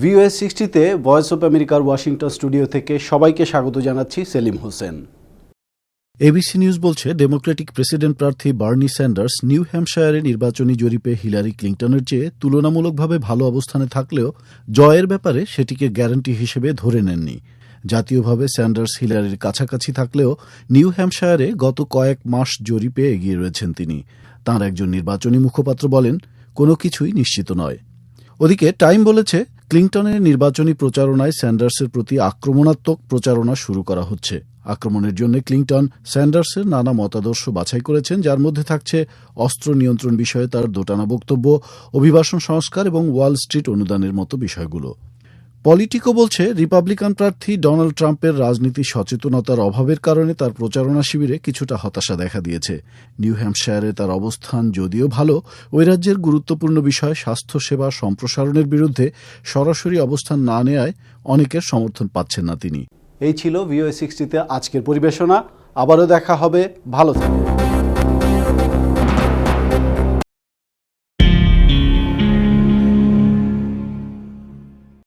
ভিওএস সিক্সটিতে voice of আমেরিকার Washington studio থেকে সবাইকে স্বাগত জানাচ্ছি সেলিম হোসেন। এবিসি নিউজ বলছে, ডেমোক্রেটিক প্রেসিডেন্ট প্রার্থী বার্নি স্যান্ডার্স নিউ হ্যাম্পশায়ারে নির্বাচনী জরিপে হিলারি ক্লিন্টনের চেয়ে তুলনামূলকভাবে ভালো অবস্থানে থাকলেও জয়ের ব্যাপারে সেটিকে গ্যারান্টি হিসেবে ধরে নেননি। জাতীয়ভাবে স্যান্ডার্স হিলারির কাছাকাছি থাকলেও নিউ হ্যাম্পশায়ারে গত কয়েক মাস জরিপে এগিয়ে রয়েছেন তিনি। তাঁর একজন নির্বাচনী মুখপাত্র বলেন, কোনো কিছুই নিশ্চিত নয়। ওদিকে টাইম বলেছে ক্লিংটনের নির্বাচনী প্রচারণায় স্যান্ডার্সের প্রতি আক্রমণাত্মক প্রচারণা শুরু করা হচ্ছে। আক্রমণের জন্য ক্লিংটন স্যান্ডার্সের নানা মতাদর্শ বাছাই করেছেন, যার মধ্যে থাকছে অস্ত্র নিয়ন্ত্রণ বিষয়ে তার দোটানা বক্তব্য, অভিবাসন সংস্কার এবং ওয়াল স্ট্রিট অনুদানের মতো বিষয়গুলো। পলিটিকো বলছে, রিপাবলিকান প্রার্থী ডোনাল্ড ট্রাম্পের রাজনীতি সচেতনতার অভাবের কারণে তার প্রচারণা শিবিরে কিছুটা হতাশা দেখা দিয়েছে। নিউ হ্যাম্পশায়ারে তার অবস্থান যদিও ভালো, ওই রাজ্যের গুরুত্বপূর্ণ বিষয় স্বাস্থ্যসেবা সম্প্রসারণের বিরুদ্ধে সরাসরি অবস্থান না নেয়ায় অনেকের সমর্থন পাচ্ছেন না তিনি। এই ছিল ভিওএস সিক্সটিতে আজকের পরিবেশনা। আবারও দেখা হবে। ভালো থাকবে